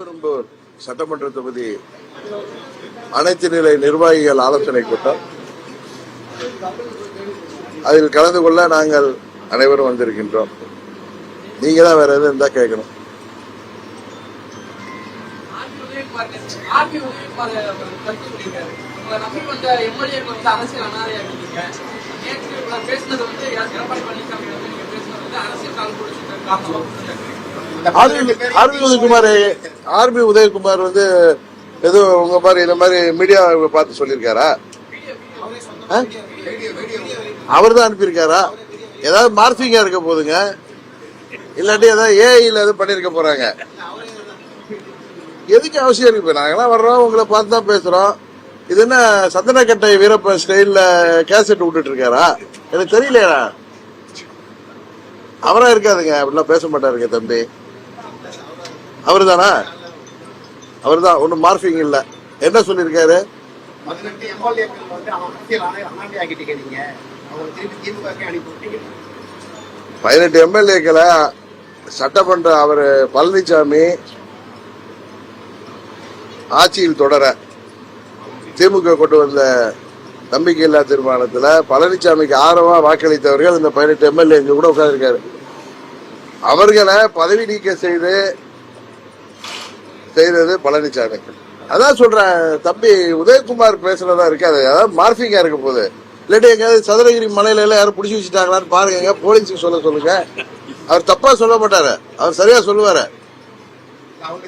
பெரும்பூர் சட்டமன்ற தொகுதி அனைத்து நிலை நிர்வாகிகள் ஆலோசனை கூட்டம். அதில் கலந்து கொள்ள நாங்கள் அனைவரும் வந்திருக்கின்றோம். நீங்க தான் வேற எதுவும் இருந்தா கேட்கணும் அரசியல் ஆர்பி உதயகுமார் ஆர்பி உதயகுமார் வந்து ஏதோ உங்க மாதிரி இந்த மாதிரி மீடியா பார்த்து சொல்லியிருக்காரா? அவர் தான் அனுப்பியிருக்காரா? ஏதாவது மார்பிங்கா இருக்க போதுங்க. இல்லாட்டி ஏதாவது ஏஐல எதுவும் பண்ணிருக்க போறாங்க. எதுக்கு அவசியம் இருக்கு? நாங்கெல்லாம் வர்றோம் உங்களை பார்த்து தான் பேசுறோம். இது என்ன சந்தனக்கட்டை வீரப்ப ஸ்டைல்ல கேசட் விட்டுட்டு இருக்காரா எனக்கு தெரியலையா அவரா இருக்காதுங்க அப்படிலாம் பேச மாட்டாருங்க தம்பி. அவர் தானா அவர் தான் ஒன்றும் மார்பிங் இல்லை. என்ன சொல்லியிருக்காரு? பதினெட்டு எம்எல்ஏக்கள் சட்டமன்ற அவர் பழனிசாமி ஆட்சியில் தொடர திமுக கொண்டு வந்த நம்பிக்கையில்லா தீர்மானத்தில் பழனிசாமிக்கு ஆர்வமா வாக்களித்தவர்கள் இந்த பதினெட்டு எம்எல்ஏ இங்க கூட உட்கார்ந்திருக்காரு. அவர்களை பதவி நீக்க செய்து செய்தது பழனிசாமி அதான் சொல்றேன் தம்பி உதயகுமார் பேசுறதா இருக்காது அதாவது மார்பிங்கா இருக்க போகுது. இல்லாட்டி எங்கேயாவது சதுரகிரி மலையில எல்லாம் யாரும் பிடிச்சி வச்சுட்டாங்களான்னு பாருங்க போலீஸுக்கு சொல்ல சொல்லுங்க. அவர் தப்பா சொல்ல மாட்டாரு அவர் சரியா சொல்லுவாரு. அவங்க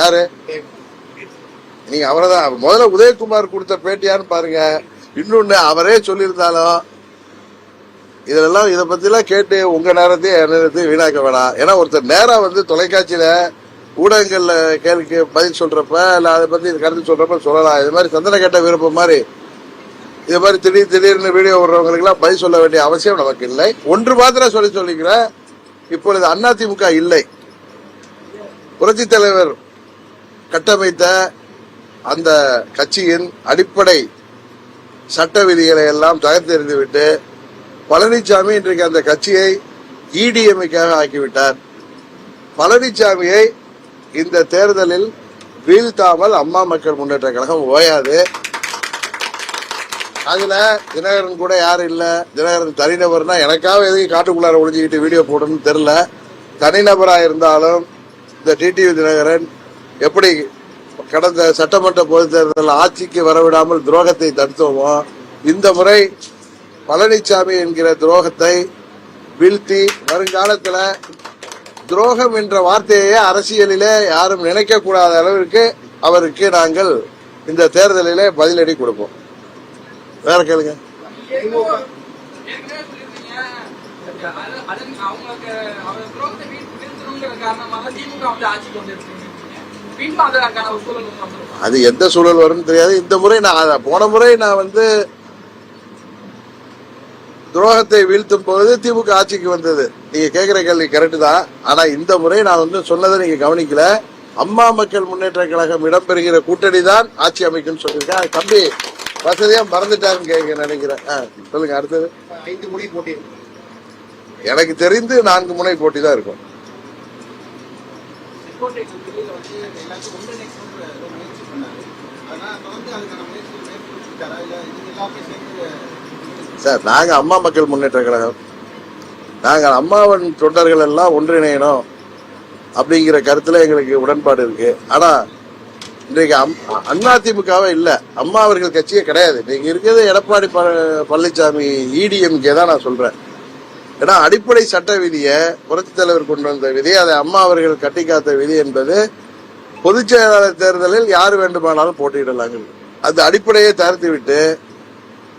யாரு? நீங்க அவரை தான் முதல்ல உதயகுமார் கொடுத்த பேட்டியான்னு பாருங்க. இன்னொன்னு அவரே சொல்லியிருந்தாலும் இதெல்லாம் இதை பத்திலாம் கேட்டு உங்க நேரத்தையும் என் நேரத்தையும் வீணாக்க வேணாம். ஏன்னா ஒருத்தர் நேரம் வந்து தொலைக்காட்சியில ஊடகங்களில் கேள்விக்கு பதில் சொல்றப்ப இல்லை அதை பத்தி கருத்து சொல்றப்ப சொல்லலாம். இது மாதிரி சந்தன கேட்ட விருப்பம் மாதிரி இது மாதிரி திடீர் திடீர்னு வீடியோ விடுறவங்களுக்குலாம் பதில் சொல்ல வேண்டிய அவசியம் நமக்கு இல்லை. ஒன்று மாத்திரம் சொல்லி சொல்லிக்கிறேன். இப்பொழுது அதிமுக இல்லை. புரட்சி தலைவர் கட்டமைத்த அந்த கட்சியின் அடிப்படை சட்ட விதிகளை எல்லாம் தகர்த்தெறிந்துவிட்டு பழனிசாமி இன்றைக்கு அந்த கட்சியை இடிஎம்ஐக்காக ஆக்கிவிட்டார். பழனிசாமியை இந்த தேர்தலில் வீழ்த்தாமல் அம்மா மக்கள் முன்னேற்ற கழகம் ஓயாது. அதுல தினகரன் கூட யாரும் இல்ல? தினகரன் தனிநபர்னா எனக்காக எதுக்கு காட்டுக்குள்ளார ஒழிஞ்சுக்கிட்டு வீடியோ போடணும்னு தெரியல. தனிநபரா இருந்தாலும் இந்த டிடிவி தினகரன் எப்படி கடந்த சட்டமன்ற பொதுத் தேர்தல் ஆட்சிக்கு வரவிடாமல் துரோகத்தை தடுத்தோமோ இந்த முறை பழனிசாமி என்கிற துரோகத்தை வீழ்த்தி வருங்காலத்துல துரோகம் என்ற வார்த்தையே அரசியலிலே யாரும் நினைக்க கூடாத அளவிற்கு அவருக்கு நாங்கள் இந்த தேர்தலிலே பதிலடி கொடுப்போம். வேற கேளுங்க. அது- எந்த சூழல் வரும்னு தெரியாது. இந்த முறை நான் போன முறை நான் வந்து துரோகத்தை வீழ்த்தும் போது திமுக ஆட்சிக்கு வந்தது. நீங்க கேக்குற கேள்வி கரெக்ட் தான். ஆனா இந்த முறை நான் வந்து சொன்னதை நீங்க கவனிக்கல. அம்மா மக்கள் முன்னேற்ற கழகம் இடம்பெறுகிற கூட்டணி தான் ஆட்சி அமைக்கும்னு சொல்லியிருக்கேன். தம்பி வசதியா மறந்துட்டாருன்னு கேட்க நினைக்கிறேன். சொல்லுங்க அடுத்தது. ஐந்து முறை போட்டி. எனக்கு தெரிந்து நான்கு முனை போட்டி தான் இருக்கும். அதனால தொடர்ந்து அதுக்கான இல்ல இது எல்லாமே சேர்ந்து சார் நாங்கள் அம்மா மக்கள் முன்னேற்ற கழகம். நாங்கள் அம்மாவின் தொண்டர்கள் எல்லாம் ஒன்றிணையணும் அப்படிங்கிற கருத்துல எங்களுக்கு உடன்பாடு இருக்கு. ஆனா இன்றைக்கு அம்- அதிமுகவே இல்ல. அம்மா அவர்கள் கட்சியே கிடையாது. இன்னைக்கு இருக்கிறது எடப்பாடி ப- பழனிசாமி இடிஎம்கே தான் நான் சொல்றேன். ஏன்னா அடிப்படை சட்ட விதியை புரட்சித் தலைவர் கொண்டு வந்த விதி அதை அம்மா அவர்கள் கட்டி காத்த விதி என்பது பொதுச் செயலாளர் தேர்தலில் யார் வேண்டுமானாலும் போட்டியிடலாங்க. அந்த அடிப்படையை தகர்த்து விட்டு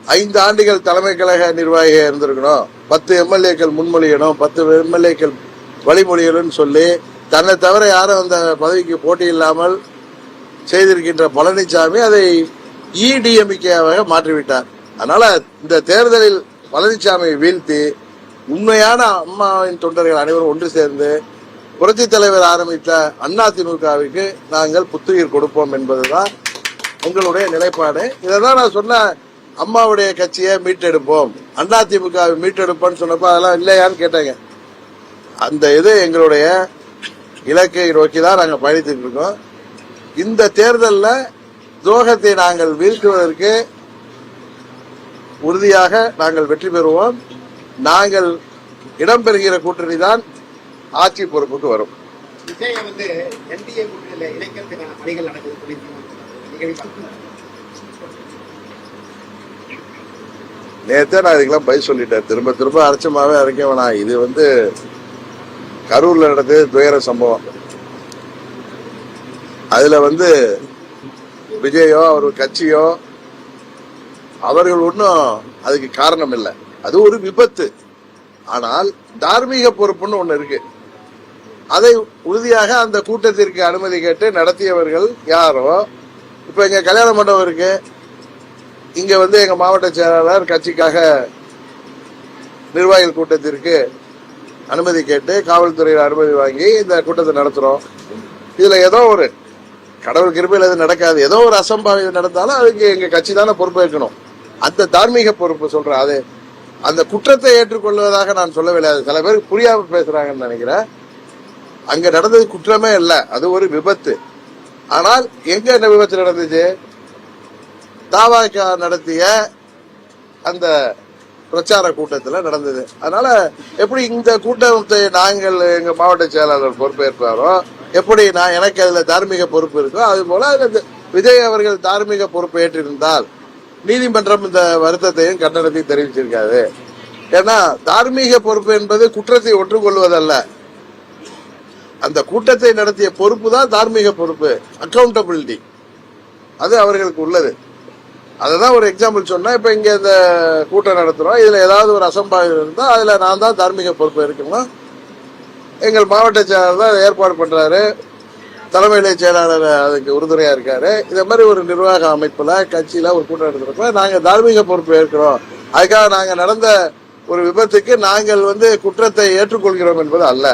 ஐந்து ஆண்டுகள் தலைமை கழக நிர்வாகியாக இருந்திருக்கணும். பத்து எம்எல்ஏக்கள் முன்மொழியணும் பத்து எம்எல்ஏக்கள் வழிமொழியணும்னு சொல்லி தன்னை தவிர யாரும் அந்த பதவிக்கு போட்டி இல்லாமல் செய்திருக்கின்ற பழனிசாமி அதை இடிஎம்கேவாக மாற்றிவிட்டார். அதனால இந்த தேர்தலில் பழனிசாமியை வீழ்த்தி உண்மையான அம்மாவின் தொண்டர்கள் அனைவரும் ஒன்று சேர்ந்து புரட்சி தலைவர் ஆரம்பித்த அதிமுகவுக்கு நாங்கள் புத்துயிர் கொடுப்போம் என்பதுதான் உங்களுடைய நிலைப்பாடு. இதை தான் நான் சொன்ன அம்மாவுடைய கட்சியை மீட்டெடுப்போம். அண்ணா அதிமுக மீட்டெடுப்போம்னு சொன்னப்ப அதெல்லாம் இல்லையான்னு கேட்டாங்க. அந்த இது எங்களுடைய இலக்கை நோக்கி தான் நாங்கள் பயணித்துட்டு இருக்கோம். இந்த தேர்தலில் துரோகத்தை நாங்கள் வீழ்த்துவதற்கு உறுதியாக நாங்கள் வெற்றி பெறுவோம். நாங்கள் இடம்பெறுகிற கூட்டணி தான் ஆட்சி பொறுப்புக்கு வரும். வந்து என்டிஏ இணைக்கிறதுக்கான பணிகள் நடக்குது. சொல்லியிருக்கீங்க. நேத்தே நான் இதுக்கெல்லாம் பை சொல்லிட்டேன். திரும்ப திரும்ப அரைச்சமாவே அரைக்க வேணாம். இது வந்து கரூர்ல நடந்தது துயர சம்பவம். அதுல வந்து விஜயோ அவர் கட்சியோ அவர்கள் ஒன்றும் அதுக்கு காரணம் இல்லை. அது ஒரு விபத்து. ஆனால் தார்மீக பொறுப்புன்னு ஒன்று இருக்கு. அதை உறுதியாக அந்த கூட்டத்திற்கு அனுமதி கேட்டு நடத்தியவர்கள் யாரோ? இப்போ இங்கே கல்யாண மண்டபம் இருக்குது இங்க வந்து எங்க மாவட்ட செயலாளர் கட்சிக்காக நிர்வாகிகள் கூட்டத்திற்கு அனுமதி கேட்டு காவல்துறையில் அனுமதி வாங்கி இந்த கூட்டத்தை நடத்துறோம். இதுல ஏதோ ஒரு கடவுள் கிருபையில் எதுவும் நடக்காது. ஏதோ ஒரு அசம்பாவிதம் நடந்தாலும் அதுக்கு எங்க கட்சி தானே பொறுப்பேற்கணும் அந்த தார்மீக பொறுப்பு சொல்கிறேன் அது அந்த குற்றத்தை ஏற்றுக்கொள்வதாக நான் சொல்லவில்லை. அது சில பேருக்கு புரியாம பேசுறாங்கன்னு நினைக்கிறேன். அங்க நடந்தது குற்றமே இல்லை. அது ஒரு விபத்து. ஆனால் எங்க என்ன விபத்து நடந்துச்சு? தாவாக்கா நடத்திய அந்த பிரச்சார கூட்டத்தில் நடந்தது. அதனால எப்படி இந்த கூட்டத்தை நாங்கள் எங்க மாவட்ட செயலாளர் பொறுப்பேற்பாரோ எப்படி நான் எனக்கு அதுல தார்மீக பொறுப்பு இருக்கோ அது போல அதுல விஜய் அவர்கள் தார்மீக பொறுப்பு ஏற்றிருந்தால் நீதிமன்றம் இந்த வருத்தத்தையும் கண்டனத்தையும் தெரிவிச்சிருக்காது. ஏன்னா தார்மீக பொறுப்பு என்பது குற்றத்தை ஒற்றுக்கொள்வதல்ல. அந்த கூட்டத்தை நடத்திய பொறுப்பு தான் தார்மீக பொறுப்பு அக்கௌண்டபிலிட்டி அது அவர்களுக்கு உள்ளது. அதுதான் ஒரு எக்ஸாம்பிள் சொன்னா இப்ப இங்க இந்த கூட்டம் நடத்துறோம். இதுல ஏதாவது ஒரு அசம்பாவிதம் இருந்தா அதுல நான் தான் தார்மீக பொறுப்பு இருக்கணும். எங்கள் மாவட்ட செயலாளர் தான் ஏற்பாடு பண்றாரு. தலைமையிலே செயலாளர் அதுக்கு உறுதுணையா இருக்காரு. இந்த மாதிரி ஒரு நிர்வாக அமைப்புல கட்சியில ஒரு கூட்டம் நடத்துறப்ப நாங்க தார்மீக பொறுப்பு ஏற்கிறோம். அதுக்காக நாங்க நடந்த ஒரு விபத்துக்கு நாங்கள் வந்து குற்றத்தை ஏற்றுக்கொள்கிறோம் என்பது அல்ல.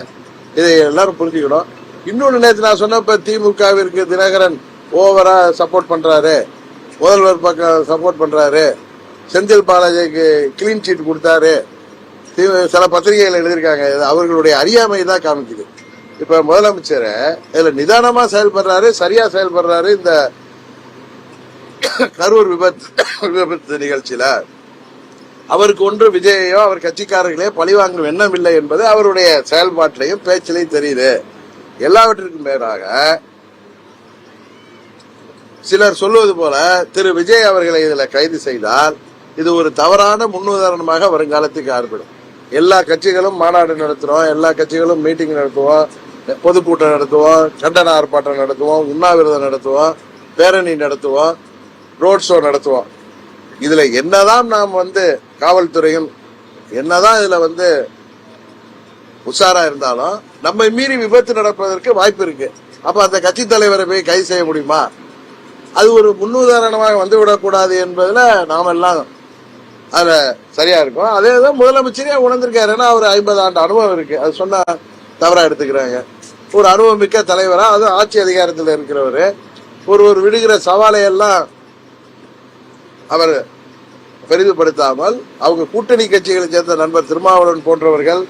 இதை எல்லாரும் புரிஞ்சுக்கணும். இன்னொன்று நேற்று நான் சொன்னப்ப திமுகவிற்கு தினகரன் ஓவரா சப்போர்ட் பண்றாரு. முதல்வர் பக்கம் சப்போர்ட் பண்றாரு. செந்தில் பாலாஜிக்கு கிளீன் சீட் கொடுத்தாரு. சில பத்திரிகைகள் எழுதியிருக்காங்க. அவர்களுடைய அறியாமை தான் காமிக்குது. இப்ப முதலமைச்சர் இதுல நிதானமா செயல்படுறாரு சரியா செயல்படுறாரு இந்த கரூர் விபத்து விபத்து நிகழ்ச்சியில. அவருக்கு ஒன்று விஜயையோ அவர் கட்சிக்காரர்களே பழிவாங்கும் எண்ணம் இல்லை என்பது அவருடைய செயல்பாட்டிலையும் பேச்சிலையும் தெரியுது. எல்லாவற்றிற்கும் மேலாக சிலர் சொல்லுவது போல திரு விஜய் அவர்களை இதுல கைது செய்தால் இது ஒரு தவறான முன்னுதாரணமாக வருங்காலத்துக்கு ஆர்ப்படும் எல்லா கட்சிகளும் மாநாடு நடத்துறோம் எல்லா கட்சிகளும் மீட்டிங் நடத்துவோம் பொதுக்கூட்டம் நடத்துவோம் கண்டன ஆர்ப்பாட்டம் நடத்துவோம் உண்ணாவிரதம் நடத்துவோம் பேரணி நடத்துவோம் ரோட் ஷோ நடத்துவோம். இதுல என்னதான் நாம் வந்து காவல்துறையும் என்னதான் இதுல வந்து உஷாரா இருந்தாலும் நம்மை மீறி விபத்து நடப்பதற்கு வாய்ப்பு இருக்கு. அப்ப அந்த கட்சி தலைவரை போய் கைது செய்ய முடியுமா? அது ஒரு முன்னுதாரணமாக வந்து விடக்கூடாது என்பதுல நாம எல்லாம் அதுல சரியா இருக்கும். அதே தான் முதலமைச்சரே உணர்ந்திருக்காரு. ஏன்னா அவர் ஐம்பது ஆண்டு அனுபவம் இருக்கு. அது சொன்னா தவறா எடுத்துக்கிறாங்க. ஒரு அனுபவம் மிக்க தலைவரா அது ஆட்சி அதிகாரத்தில் இருக்கிறவரு. ஒரு ஒரு விடுகிற சவாலை எல்லாம் அவர் பெரிதுபடுத்தாமல் அவங்க கூட்டணி கட்சிகளை சேர்ந்த நண்பர் திருமாவளவன் போன்றவர்கள்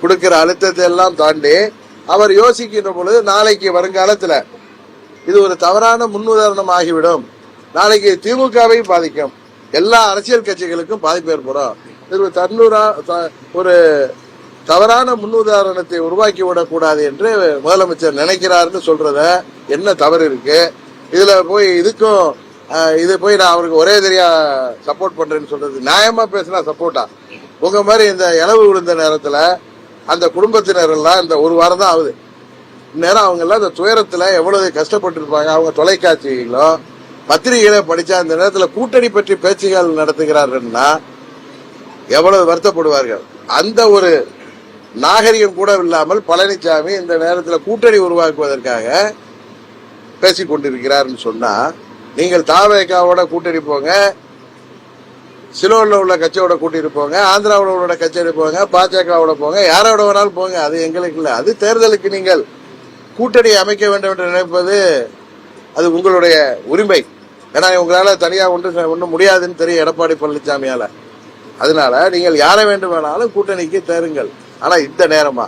கொடுக்கிற அழுத்தத்தை எல்லாம் தாண்டி அவர் யோசிக்கின்ற பொழுது நாளைக்கு வருங்காலத்துல இது ஒரு தவறான முன்னுதாரணம் ஆகிவிடும் நாளைக்கு திமுகவையும் பாதிக்கும். எல்லா அரசியல் கட்சிகளுக்கும் பாதிப்பு ஏற்படும். இது தன்னூரா த- ஒரு தவறான முன்னுதாரணத்தை உருவாக்கி விடக்கூடாது என்று முதலமைச்சர் நினைக்கிறாருன்னு சொல்றத என்ன தவறு இருக்கு? இதுல போய் இதுக்கும் இது போய் நான் அவருக்கு ஒரே தெரியா சப்போர்ட் பண்றேன்னு சொல்றது நியாயமா பேசினா சப்போர்ட்டா உங்க மாதிரி இந்த இளவு விழுந்த நேரத்துல அந்த குடும்பத்தினர் எல்லாம் இந்த ஒரு வாரம் தான் ஆகுது. நேரம் அவங்க எல்லாம் துயரத்தில் துயரத்துல எவ்வளவு கஷ்டப்பட்டிருப்பாங்க அவங்க தொலைக்காட்சிகளோ பத்திரிகைகளை படிச்சா அந்த நேரத்துல கூட்டணி பற்றி பேச்சுகள் நடத்துகிறார்கள்னா எவ்வளவு வருத்தப்படுவார்கள்? அந்த ஒரு நாகரிகம் கூட இல்லாமல் பழனிசாமி இந்த நேரத்துல கூட்டணி உருவாக்குவதற்காக பேசிக் கொண்டிருக்கிறார்னு சொன்னா நீங்கள் தாவேக்காவோட கூட்டணி போங்க சிலோன்ல உள்ள கட்சியோட கூட்டிட்டு போங்க ஆந்திராவில் உள்ள கட்சியோட போங்க பாஜகவோட போங்க யாரோட வேணாலும் போங்க அது எங்களுக்கு இல்லை. அது தேர்தலுக்கு நீங்கள் கூட்டணி அமைக்க வேண்டும் என்று நினைப்பது அது உங்களுடைய உரிமை. ஏன்னா உங்களால் தனியாக ஒன்று ஒன்றும் முடியாதுன்னு தெரியும் எடப்பாடி பழனிசாமியால் அதனால நீங்கள் யாரை வேண்டும் வேணாலும் கூட்டணிக்கு தேருங்கள். ஆனால் இந்த நேரமா?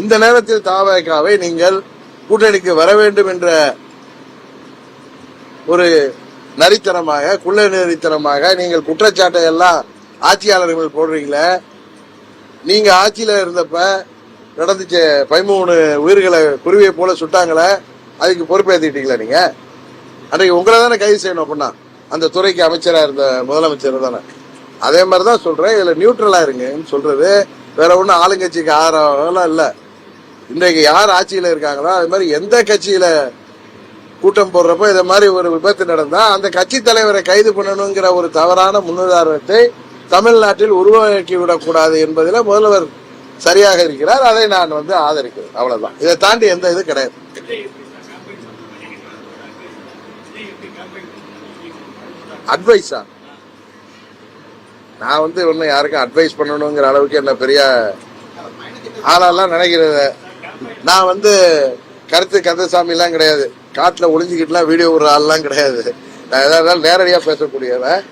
இந்த நேரத்தில் தாவகாவை நீங்கள் கூட்டணிக்கு வர வேண்டும் என்ற ஒரு நரித்தனமாக குள்ள நரித்தனமாக நீங்கள் குற்றச்சாட்டை எல்லாம் ஆட்சியாளர்கள் போடுறீங்களே நீங்க ஆட்சியில இருந்தப்ப நடந்துச்சு. பதிமூணு உயிர்களை குருவியை போல சுட்டாங்களே அதுக்கு பொறுப்பேற்றிட்டீங்களா நீங்க? அன்றைக்கு உங்களை தானே கைது செய்யணும் அப்படின்னா அந்த துறைக்கு அமைச்சராக இருந்த முதலமைச்சர் தானே. அதே மாதிரி தான் சொல்கிறேன் இதில் நியூட்ரலா இருங்கன்னு சொல்கிறது வேற ஒன்றும் ஆளுங்கட்சிக்கு ஆதரவெல்லாம் இல்லை. இன்றைக்கு யார் ஆட்சியில் இருக்காங்களோ அது மாதிரி எந்த கட்சியில் கூட்டம் போடுறப்போ இதை மாதிரி ஒரு விபத்து நடந்தால் அந்த கட்சி தலைவரை கைது பண்ணணுங்கிற ஒரு தவறான முன்னுதாரணத்தை தமிழ்நாட்டில் உருவாக்கி விடக்கூடாது என்பதில் முதல்வர் சரியாக இருக்கிறார் அதை நான் வந்து ஆதரிக்கிறேன். அவ்வளவுதான். இதை தாண்டி எந்த இது கிடையாது. அட்வைஸா நான் வந்து இன்னும் யாருக்கும் அட்வைஸ் பண்ணணுங்கிற அளவுக்கு என்ன பெரிய ஆளெல்லாம் நினைக்கிறது நான் வந்து கருத்து கந்தசாமி எல்லாம் கிடையாது. காட்டுல ஒளிஞ்சுக்கிட்டுலாம் வீடியோ விடுற ஆள்லாம் கிடையாது. நான் எதாவது நேரடியா பேசக்கூடியவன்.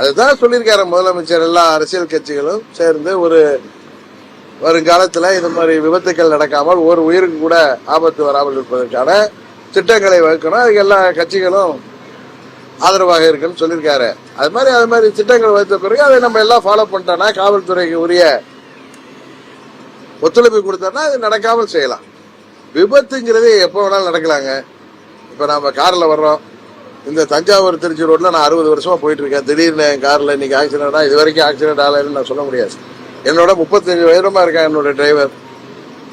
அதுதான் சொல்லியிருக்காரு முதலமைச்சர். எல்லா அரசியல் கட்சிகளும் சேர்ந்து ஒரு வருங்காலத்தில் இது மாதிரி விபத்துக்கள் நடக்காமல் ஒரு உயிருக்கு கூட ஆபத்து வராமல் இருப்பதற்கான திட்டங்களை வகுக்கணும். அதுக்கு எல்லா கட்சிகளும் ஆதரவாக இருக்குன்னு சொல்லியிருக்காரு. அது மாதிரி அது மாதிரி திட்டங்கள் வைத்த பிறகு அதை நம்ம எல்லாம் ஃபாலோ பண்ணிட்டோம்னா காவல்துறைக்கு உரிய ஒத்துழைப்பு கொடுத்தோம்னா அது நடக்காமல் செய்யலாம். விபத்துங்கிறது எப்போ வேணாலும் நடக்கலாங்க. இப்போ நம்ம காரில் வர்றோம். இந்த தஞ்சாவூர் திருச்சி ரோட்டில் நான் அறுபது வருஷமாக போயிட்டு இருக்கேன். திடீர்னு என் கார்ல இன்னைக்கு ஆக்சிடென்டா இது வரைக்கும் ஆக்சிடென்ட் ஆகலைன்னு நான் சொல்ல முடியாது. என்னோட முப்பத்தஞ்சு வயதுமா இருக்கான் என்னோட டிரைவர்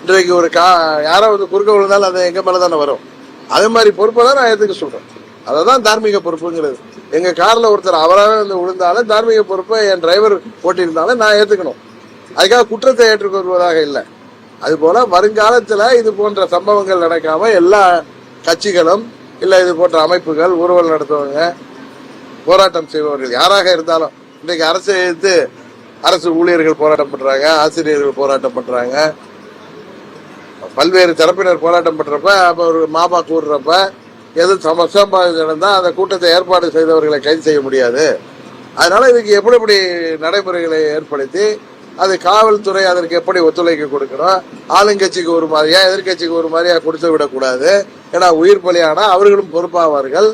இன்றைக்கு ஒரு கா யாராவது குறுக்க விழுந்தாலும் அது எங்க மேல தானே வரும். அது மாதிரி பொறுப்பை தான் நான் ஏத்துக்க சொல்றேன். அததான் தார்மீக பொறுப்புங்கிறது. எங்க கார்ல ஒருத்தர் அவராகவே வந்து விழுந்தாலும் தார்மீக பொறுப்பை என் டிரைவர் ஓட்டியிருந்தாலும் நான் ஏத்துக்கணும். அதுக்காக குற்றத்தை ஏற்றுக்கொள்வதாக இல்லை. அதுபோல் வருங்காலத்துல இது போன்ற சம்பவங்கள் நடக்காம எல்லா கட்சிகளும் இல்ல இது போன்ற அமைப்புகள் ஊர்வலம் நடத்துவங்க. போராட்டம் செய்பவர்கள் யாராக இருந்தாலும் இன்றைக்கு அரசு எதிர்த்து அரசு ஊழியர்கள் போராட்டம் பண்றாங்க ஆசிரியர்கள் போராட்டம் பண்றாங்க. பல்வேறு தரப்பினர் போராட்டம் பண்றப்ப அப்ப ஒரு மாமா கூடுறப்ப எது சமசம்பாதம் நடந்தால் அந்த கூட்டத்தை ஏற்பாடு செய்தவர்களை கைது செய்ய முடியாது. அதனால இதுக்கு எப்படி எப்படி நடைமுறைகளை ஏற்படுத்தி அது காவல்துறை அதற்கு எப்படி ஒத்துழைக்க கொடுக்கணும் ஆளுங்கட்சிக்கு ஒரு மாதிரியா எதிர்க்கட்சிக்கு ஒரு மாதிரியா கொடுத்து விடக்கூடாது ஏன்னா உயிர் பலியானா அவர்களும் பொறுப்பாவார்கள்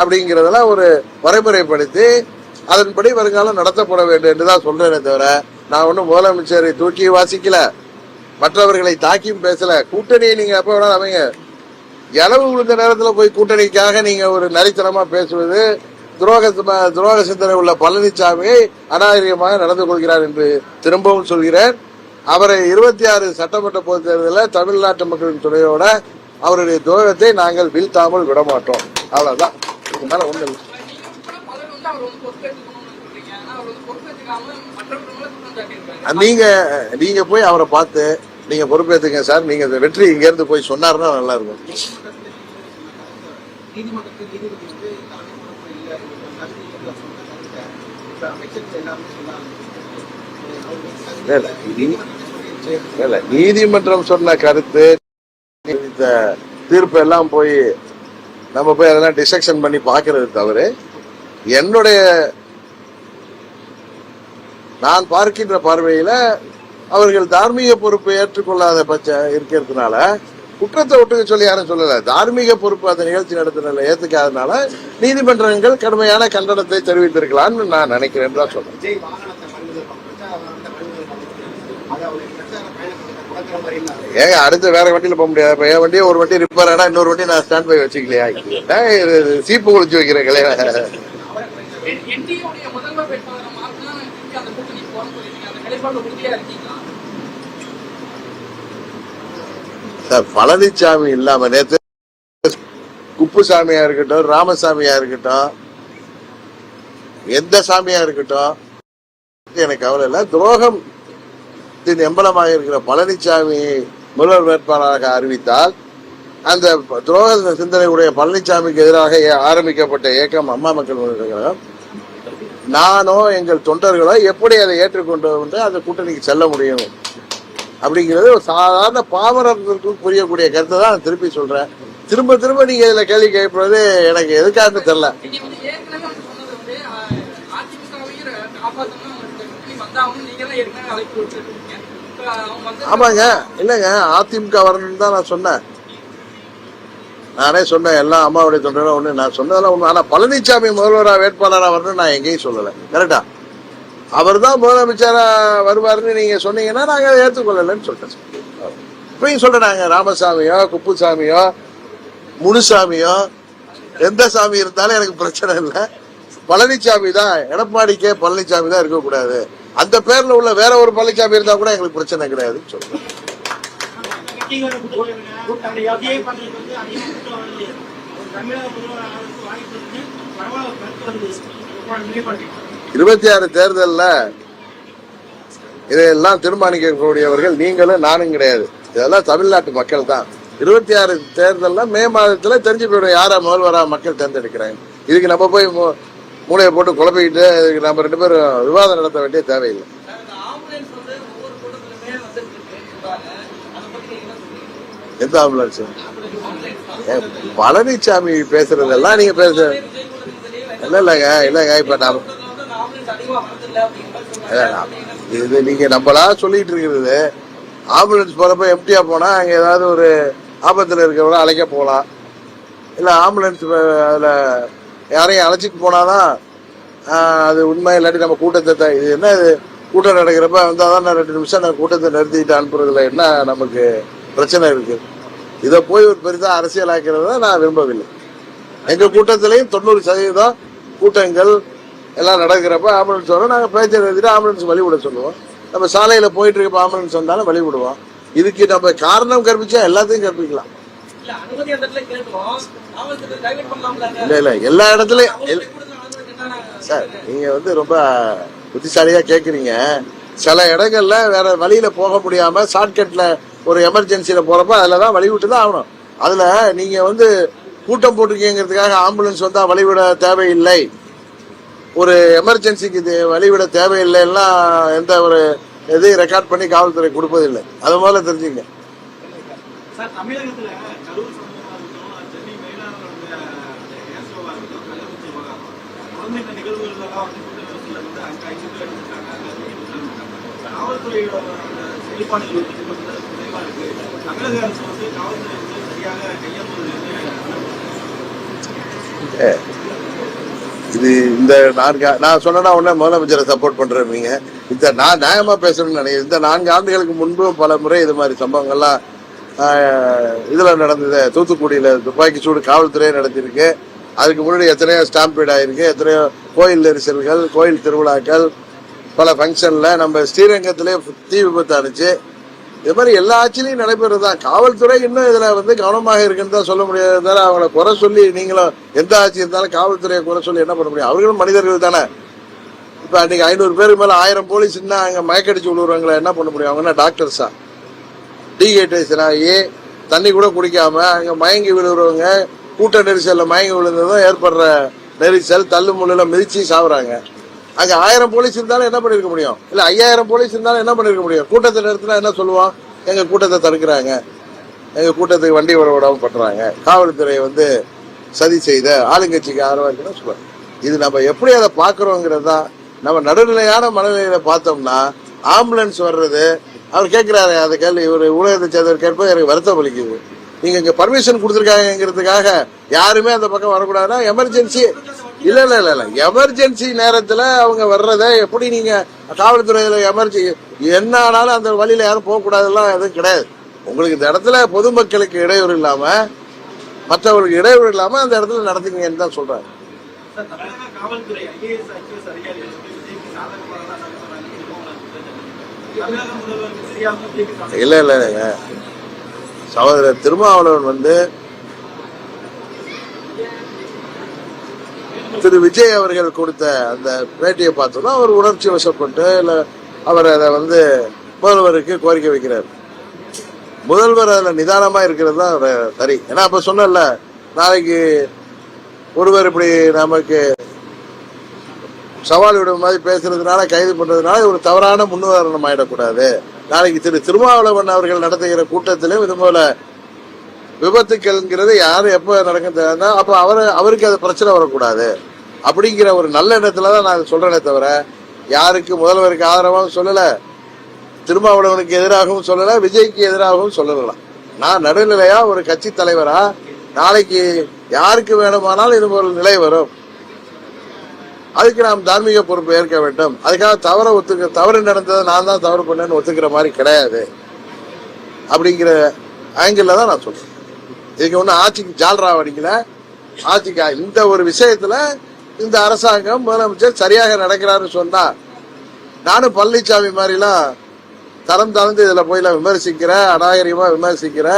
அப்படிங்கிறதெல்லாம் ஒரு வரைமுறைப்படுத்தி அதன்படி வருங்காலம் நடத்தப்பட வேண்டும் என்று தான் சொல்றேனே தவிர நான் ஒன்றும் முதலமைச்சரை தூக்கி வாசிக்கல. மற்றவர்களை தாக்கியும் பேசல. கூட்டணியை நீங்க எப்ப வேணாலும் அமைங்க. இளவு விழுந்த நேரத்துல போய் கூட்டணிக்காக நீங்க ஒரு நரித்தனமா பேசுவது துரோக துரோக சிந்தனை உள்ள பழனிசாமியை அநாகரிகமாக நடந்து கொள்கிறார் என்று திரும்பவும் சொல்கிறேன். அவரை இருபத்தி ஆறு சட்டமன்ற பொதுத் தேர்தலில் தமிழ்நாட்டு மக்களின் துணையோட அவருடைய துரோகத்தை நாங்கள் வீழ்த்தாமல் விடமாட்டோம். அவ்வளவுதான். இதுக்கு மேல ஒண்ணு இல்லை நீங்க கூட பலர் வந்து அவர் வந்து பொறுப்பேற்றுக்கணும்னு சொல்றீங்க ஆனா அவர் வந்து பொறுப்பேற்றுக்காம மற்றவர்களை குற்றம் சாட்டியிருக்காரு நீங்க நீங்க போய் அவரை பார்த்து நீங்க பொறுப்பேற்றுங்க சார். நீங்க வெற்றி இங்க இருந்து போய் சொன்னாருன்னா நல்லா இருக்கும். நீதிமன்றம் சொன்ன கருத்து தீர்ப்பு எல்லாம் போய் நம்ம போய் அதெல்லாம் டிசெக்ஷன் பண்ணி பாக்குறது தவிர என்னுடைய நான் பார்க்கின்ற பார்வையில அவர்கள் தார்மீக பொறுப்பை ஏற்றுக்கொள்ளாத பட்ச இருக்கிறதுனால குற்றத்தை ஒட்டுக்க சொல்லி யாரும் சொல்லல. தார்மீக பொறுப்பு அந்த நிகழ்ச்சி நடத்தின ஏத்துக்காதனால நீதிமன்றங்கள் கடுமையான கண்டனத்தை தெரிவித்திருக்கலாம்னு நான் நினைக்கிறேன் தான் சொல்றேன். ஏங்க அடுத்து வேற வண்டியில போக முடியாது. இப்ப என் வண்டியை ஒரு வண்டி ரிப்பேர் ஆனா இன்னொரு வண்டி நான் ஸ்டாண்ட் பை வச்சுக்கலையா? ஏன் இது சீப்பு ஒழிச்சு முதல்வர் வேட்பாளரை மாற்றினா திருப்பி அந்த கூட்டணி அந்த நிலைப்பாடு உறுதியா இருக்கீங்களா? சார் பழனிசாமி இல்லாம நேற்று குப்புசாமியா இருக்கட்டும் ராமசாமியா இருக்கட்டும் எந்த சாமியா இருக்கட்டும் எனக்கு கவலை இல்லை. துரோகம் எம்பலமாக இருக்கிற பழனிசாமி முதல்வர் வேட்பாளராக அறிவித்தால் அந்த துரோக சிந்தனை உடைய பழனிசாமிக்கு எதிராக ஆரம்பிக்கப்பட்ட இயக்கம் அம்மா மக்கள் முன்னேற்ற கழகம். நானோ எங்கள் தொண்டர்களோ எப்படி அதை ஏற்றுக்கொண்டு வந்து அந்த கூட்டணிக்கு செல்ல முடியும்? அப்படிங்கிறது ஒரு சாதாரண பாமரர்களுக்கு புரியக்கூடிய கருத்தை தான் நான் திருப்பி சொல்றேன். திரும்ப திரும்ப நீங்க இதுல கேள்வி கேட்பது எனக்கு எதுக்காகன்னு தெரியல. ஆமாங்க. இல்லைங்க. அதிமுக வரணும்னு தான் நான் சொன்னேன். நானே சொன்னேன் எல்லாம் அம்மாவுடைய தொண்டரும் ஒன்று நான் சொன்னதெல்லாம் ஒன்று ஆனால் பழனிசாமி முதல்வராக வேட்பாளராக வரணும்னு நான் எங்கேயும் சொல்லலை கரெக்டா அவர் தான் முதலமைச்சராக வருவார்னு நீங்கள் சொன்னீங்கன்னா நாங்கள் ஏற்றுக்கொள்ளலைன்னு சொல்லிட்டேன் இப்பயும் நாங்கள் ராமசாமியோ குப்புசாமியோ முனுசாமியோ எந்த சாமி இருந்தாலும் எனக்கு பிரச்சனை இல்லை பழனிசாமி தான் எடப்பாடிக்கே பழனிசாமி தான் இருக்கக்கூடாது அந்த பேர்ல உள்ள வேற ஒரு பழனிசாமி இருந்தா கூட எங்களுக்கு பிரச்சனை கிடையாதுன்னு சொல்றேன் இருபத்தி ஆறு தேர்தலில் இதையெல்லாம் தீர்மானிக்கக்கூடியவர்கள் நீங்களும் நானும் கிடையாது. இதெல்லாம் தமிழ்நாட்டு மக்கள் தான். இருபத்தி ஆறு தேர்தலில் மே மாதத்தில் தெரிஞ்சு போயிடும் யாரா முதல்வராக மக்கள் தேர்ந்தெடுக்கிறாங்க. இதுக்கு நம்ம போய் மூ- மூளையை போட்டு குழப்பிக்கிட்டு இதுக்கு நம்ம ரெண்டு பேரும் விவாதம் நடத்த வேண்டிய தேவையில்லை. எந்த ஆம்புலன்ஸ்? பழனிசாமி பேசுறதெல்லாம் நீங்க பேச இல்ல இல்லைங்க இல்லைங்க இப்ப நான் இது நீங்க நம்மளா சொல்லிட்டு இருக்கிறது. ஆம்புலன்ஸ் போறப்ப எம்டியா போனா அங்க ஏதாவது ஒரு ஆபத்துல இருக்கிறவங்கள அழைக்க போகலாம் இல்ல ஆம்புலன்ஸ் அதுல யாரையும் அழைச்சிட்டு போனாதான் அது உண்மை இல்லாட்டி நம்ம கூட்டத்தை த- இது என்ன இது? கூட்டம் நடக்கிறப்ப வந்தாதான் நான் ரெண்டு நிமிஷம் நான் கூட்டத்தை நிறுத்திட்டு அனுப்புறதுல என்ன நமக்கு பிரச்சனை இருக்கு? இதை போய் ஒரு பெரிதா அரசியலாக்கிறத நான் விரும்பவில்லை. எங்க கூட்டத்திலையும் தொண்ணூறு சதவீதம் கூட்டங்கள் எல்லாம் நடக்கிறப்ப ஆம்புலன்ஸ் வரும். நாங்க பேச்சை எழுதிட்டு ஆம்புலன்ஸ் வழி விட சொல்லுவோம். நம்ம சாலையில போயிட்டு இருக்க ஆம்புலன்ஸ் வந்தாலும் வழி விடுவோம் இதுக்கு நம்ம காரணம் கற்பிச்சா எல்லாத்தையும் கற்பிக்கலாம். இல்ல இல்ல எல்லா இடத்துலயும் சார் நீங்க வந்து ரொம்ப புத்திசாலியா கேக்குறீங்க. சில இடங்கள்ல வேற வழியில போக முடியாம ஷார்ட்கட்ல ஒரு எமர்ஜென்சியில் போறப்ப அதுல தான் வழி விட்டு தான் ஆகணும். அதுல நீங்க வந்து கூட்டம் போட்டிருக்கீங்கிறதுக்காக ஆம்புலன்ஸ் வந்தா வழிவிட தேவையில்லை. ஒரு எமர்ஜென்சிக்கு இது வழிவிட தேவையில்லைன்னா எந்த ஒரு எதையும் ரெக்கார்ட் பண்ணி காவல்துறை கொடுப்பதில்லை. அது முதல்ல தெரிஞ்சுங்க. காவல்துறையோட இது இந்த நான்கு நான் சொன்னா உடனே முதலமைச்சரை சப்போர்ட் பண்றீங்க இந்த நான் நியாயமா பேசணும்னு நினைக்கிறேன். இந்த நான்கு ஆண்டுகளுக்கு முன்பு பல முறை இது மாதிரி சம்பவங்கள்லாம் இதில் இதுல நடந்தது. தூத்துக்குடியில துப்பாக்கி சூடு காவல்துறையே நடத்தியிருக்கு. அதுக்கு முன்னாடி எத்தனையோ ஸ்டாம்பீட் ஆயிருக்கு. எத்தனையோ கோயில் நெரிசல்கள் கோயில் திருவிழாக்கள் பல ஃபங்க்ஷனில் நம்ம ஸ்ரீரங்கத்திலே தீ விபத்து அனுச்சு இது மாதிரி எல்லா ஆட்சியிலையும் நடைபெறுறது தான். காவல்துறை இன்னும் இதுல வந்து கவனமாக இருக்குன்னு தான் சொல்ல முடியாது. தவிர அவங்கள குறை சொல்லி நீங்களும் எந்த ஆட்சி இருந்தாலும் காவல்துறையை குறை சொல்லி என்ன பண்ண முடியும்? அவர்களும் மனிதர்கள் தானே. இப்ப அன்னைக்கு ஐநூறு பேருக்கு மேல ஆயிரம் போலீஸ் என்ன அங்க மயக்கடிச்சு விழுவுறவங்களை என்ன பண்ண முடியும்? அவங்க என்ன டாக்டர்ஸா டீஹைட்ரேஷன் ஆகி தண்ணி கூட குடிக்காம அங்க மயங்கி விழுகிறவங்க கூட்ட நெரிசல்ல மயங்கி விழுந்ததும் ஏற்படுற நெரிசல் தள்ளு முள்ளுல மிதிச்சு சாவுறாங்க. அங்கே ஆயிரம் போலீஸ் இருந்தாலும் என்ன பண்ணிருக்க முடியும்? இல்லை ஐயாயிரம் போலீஸ் இருந்தாலும் என்ன பண்ணிருக்க முடியும்? கூட்டத்தை நிறுத்தினா என்ன சொல்லுவோம் எங்கள் கூட்டத்தை தடுக்கிறாங்க. எங்கள் கூட்டத்துக்கு வண்டி வர விடாமல் பண்ணுறாங்க காவல்துறை வந்து சதி செய்த ஆளுங்கட்சிக்கு ஆதரவாக இருக்குன்னு சொல்லுவாங்க. இது நம்ம எப்படி அதை பார்க்குறோங்கிறது தான் நம்ம நடுநிலையான மனநிலையில பார்த்தோம்னா ஆம்புலன்ஸ் வர்றது அவர் கேட்குறாரு அதை கேள்வி இவர் ஊடகத்தை சேர்ந்தவர் கேட்பது எனக்கு வருத்தம் அளிக்குது. நீங்க இங்க பர்மிஷன் கொடுத்துருக்காங்கிறதுக்காக யாருமே அந்த பக்கம் வரக்கூடாதுன்னா எமர்ஜென்சி இல்ல இல்ல இல்ல இல்ல. எமர்ஜென்சி நேரத்துல அவங்க வர்றத எப்படி நீங்க காவல்துறையில எமர்ஜென்சி என்ன ஆனாலும் அந்த வழியில யாரும் போக கூடாதெல்லாம் எதுவும் கிடையாது. உங்களுக்கு இந்த இடத்துல பொதுமக்களுக்கு இடையூறு இல்லாம மற்றவர்களுக்கு இடையூறு இல்லாம அந்த இடத்துல நடத்துங்கன்னு தான் சொல்றாங்க. இல்ல இல்ல இல்லைங்க சகோதரர் திருமாவளவன் வந்து திரு விஜய் அவர்கள் கொடுத்த அந்த பேட்டியை பார்த்தோம்னா அவர் உணர்ச்சி வசப்பட்டு இல்ல அவர் அதை வந்து முதல்வருக்கு கோரிக்கை வைக்கிறார். முதல்வர் அதுல நிதானமா இருக்கிறது தான் சரி. ஏன்னா அப்ப சொன்னல நாளைக்கு ஒருவர் இப்படி நமக்கு சவால் விடும் மாதிரி பேசுறதுனால கைது பண்றதுனால ஒரு தவறான முன்னுதாரணம் ஆயிடக்கூடாது. நாளைக்கு திரு திருமாவளவன் அவர்கள் நடத்துகிற கூட்டத்திலும் இது போல விபத்துக்கள்ங்கிறது யார் எப்போ நடக்கும் அப்போ அவர் அவருக்கு அது பிரச்சனை வரக்கூடாது. அப்படிங்கிற ஒரு நல்ல எண்ணத்துல தான் நான் சொல்றேனே தவிர யாருக்கு முதல்வருக்கு ஆதரவாகவும் சொல்லலை திருமாவளவனுக்கு எதிராகவும் சொல்லலை விஜய்க்கு எதிராகவும் சொல்லலாம். நான் நடுநிலையா ஒரு கட்சி தலைவரா நாளைக்கு யாருக்கு வேணுமானாலும் இது ஒரு நிலை வரும். அதுக்கு நாம் தார்மீக பொறுப்பு ஏற்க வேண்டும். அதுக்காக தவற ஒத்துக்க தவறு நடந்ததை நான் தான் தவறு பண்ணேன்னு ஒத்துக்கிற மாதிரி கிடையாது. அப்படிங்கிற ஆங்கிள் தான் நான் சொல்றேன். இதுக்கு ஒன்றும் ஆட்சிக்கு ஜால்ரா அடிக்கல. ஆட்சிக்கு இந்த ஒரு விஷயத்துல இந்த அரசாங்கம் முதலமைச்சர் சரியாக நடக்கிறாருன்னு சொன்னா நானும் பழனிசாமி மாதிரிலாம் தரம் தளர்ந்து இதுல போய் விமர்சிக்கிற அநாகரிகமா விமர்சிக்கிற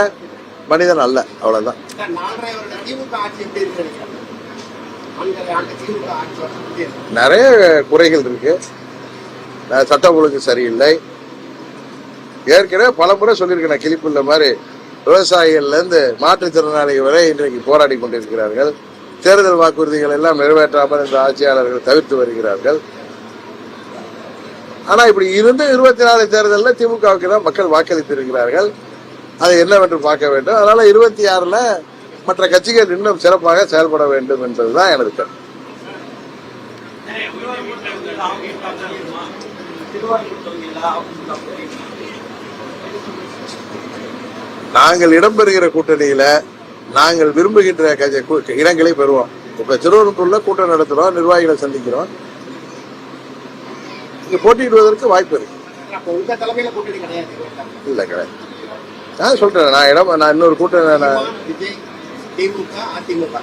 மனிதன் அல்ல அவ்வளவுதான். நிறைய குறைகள் இருக்கு. சட்டம் சட்ட ஒழுங்கு சரியில்லை. ஏற்கனவே பல முறை சொல்லியிருக்கேன் கிளிப்புள்ள மாதிரி. விவசாயிகள்ல இருந்து மாற்றுத்திறனாளிகள் வரை இன்றைக்கு போராடி கொண்டிருக்கிறார்கள். தேர்தல் வாக்குறுதிகள் எல்லாம் நிறைவேற்றாமல் இந்த ஆட்சியாளர்கள் தவிர்த்து வருகிறார்கள். ஆனால் இப்படி இருந்து இருபத்தி நாலு தேர்தலில் திமுகவுக்கு தான் மக்கள் வாக்களித்திருக்கிறார்கள். அதை என்னவென்று பார்க்க வேண்டும். அதனால இருபத்தி ஆறுல மற்ற கட்சிகள் இன்னும் சிறப்பாக செயல்பட வேண்டும் என்பதுதான் எனது கருத்து. நாங்கள் இடம்பெறுகிற கூட்டணியில நாங்கள் விரும்புகின்ற இடங்களை பெறுவோம். இப்ப திருவனந்தபுரம்ல கூட்டம் நடத்துறோம் நிர்வாகிகளை சந்திக்கிறோம். இங்க போட்டியிடுவதற்கு வாய்ப்பு இருக்கு. கூட்டணி. இல்ல கிடையாது. நான் சொல்றேன் நான் இடம் நான் இன்னொரு கூட்டம் நான் சீமான், விஜய் திமுக அதிமுக.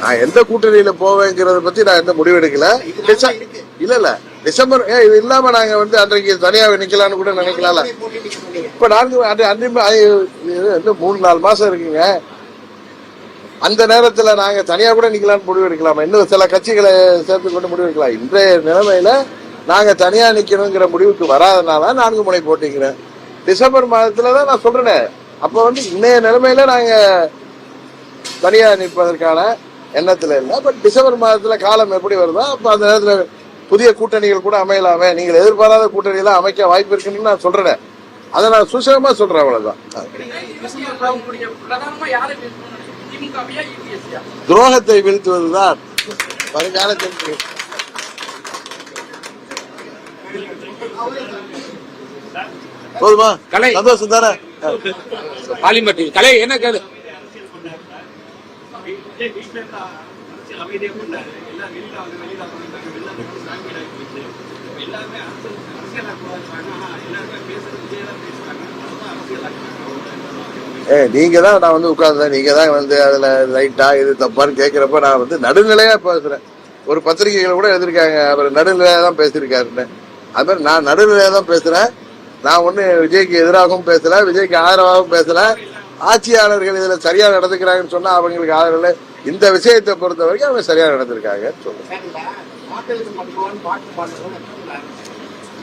நான் எந்த கூட்டணியில போவேங்கிறத பத்தி நான் எந்த முடிவு எடுக்கல. இல்ல இல்ல. டிசம்பர் ஏன் இது இல்லாம நாங்க வந்து அன்றைக்கு தனியா நிக்கலாம்னு கூட நினைக்கலாம்ல. இப்ப நான்கு அன்று அன்று இன்னும் மூணு நாலு மாசம் இருக்குங்க. அந்த நேரத்துல நாங்க தனியா கூட நிக்கலாம்னு முடிவு எடுக்கலாமா? இன்னும் சில கட்சிகளை சேர்த்து கொண்டு முடிவு எடுக்கலாம். இன்றைய நிலைமையில நாங்க தனியா நிக்கணுங்கிற முடிவுக்கு வராதனால நான்கு முனை போட்டிங்கிறேன் டிசம்பர் மாதத்துல தான் நான் சொல்றேனே. அப்ப வந்து இன்னைய நிலைமையில நாங்க தனியா நிற்பதற்கான எண்ணத்துல இல்லை. பட் டிசம்பர் மாதத்துல காலம் எப்படி வருதோ அப்ப அந்த நேரத்துல புதிய கூட்டணிகள் கூட அமையலாமே நீங்கள் எதிர்பாராத கூட்டணியெல்லாம் அமைக்க வாய்ப்பு இருக்குன்னு நான் சொல்றேன். அதை நான் சுசகமா சொல்றேன் அவ்வளவுதான். இருபத்தி ஆறுல உங்களுடைய பிரதானமா யாரை பேசணும்னு நினைக்கிறீங்க திமுகவையா யூபிஎஸ்சியா துரோகத்தை வீழ்த்துவதுதான் வருங்காலத்திற்கு. போதுமா? கலை. சந்தோஷம் தானே? பாலிமர் கலை என்ன கேளு ஏ நீங்க தான் நான் வந்து உட்கார்ந்தேன் நீங்க தான் வந்து அதுல லைட்டா இது தப்பான்னு கேக்குறப்ப நான் வந்து நடுநிலையா பேசுறேன். ஒரு பத்திரிகைகள் கூட எழுதிருக்காங்க அவர் நடுநிலையா தான் பேசியிருக்காருன்னு. அது மாதிரி நான் நடுநிலையா தான் பேசுறேன். நான் ஒன்று விஜய்க்கு எதிராகவும் பேசலை விஜய்க்கு ஆதரவாகவும் பேசலை. ஆட்சியாளர்கள் இதில் சரியாக நடந்துக்கிறாங்கன்னு சொன்னால் அவங்களுக்கு ஆதரவு இந்த விஷயத்தை பொறுத்த வரைக்கும் அவங்க சரியாக நடந்திருக்காங்க சொல்றேன். அதாவது கேளுங்க பாட்டெழுத்து பண்ணுவான்னு பாட்டு பாடுறவங்க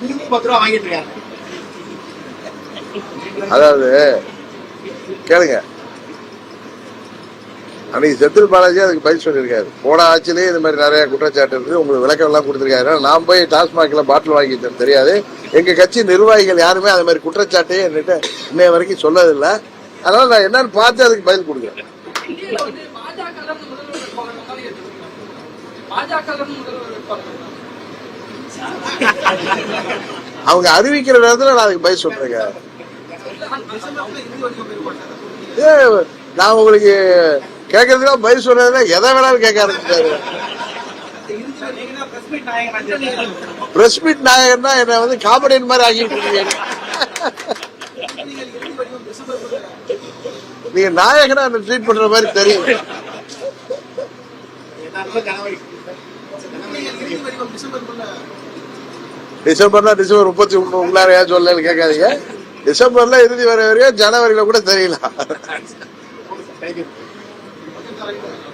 இன்னும் பத்து ரூபா வாங்கிட்டு இருக்காங்க அதாவது கேளுங்க அன்னைக்கு செந்தில் பாலாஜி அதுக்கு பதில் சொல்லியிருக்காரு. போன ஆட்சியிலேயே இந்த மாதிரி நிறைய குற்றச்சாட்டு இருக்கு உங்களுக்கு விளக்கம் எல்லாம் கொடுத்துருக்காரு நான் போய் டாஸ்மாக்ல பாட்டில் வாங்கிட்டேன் தெரியாது. எங்க கட்சி நிர்வாகிகள் யாருமே அது மாதிரி குற்றச்சாட்டையே என்கிட்ட இன்னைய வரைக்கும் சொல்லதில்லை. அதனால நான் என்னன்னு பார்த்து அதுக்கு பதில் கொடுக்குறேன். அவங்க அறிவிக்கிற நேரத்துல நான் அதுக்கு பதில் சொல்றேங்க. நான் உங்களுக்கு கேட்கறதுக்கு பதில் சொல்றதுல எதை வேணாலும் கேட்க ஆரம்பிச்சாரு பிரஸ் மீட் நாயகன் பிரஸ் என்ன வந்து காமெடியன் மாதிரி ஆகிட்டு இருக்கீங்க. நீங்க நாயகனா என்ன ட்ரீட் பண்ற மாதிரி தெரியும். டிசம்பர்னா டிசம்பர் முப்பத்தி ஒண்ணு உள்ளார ஏன் சொல்லல கேட்காதீங்க. டிசம்பர்ல இறுதி வர வரைக்கும் ஜனவரியில கூட தெரியல Gracias.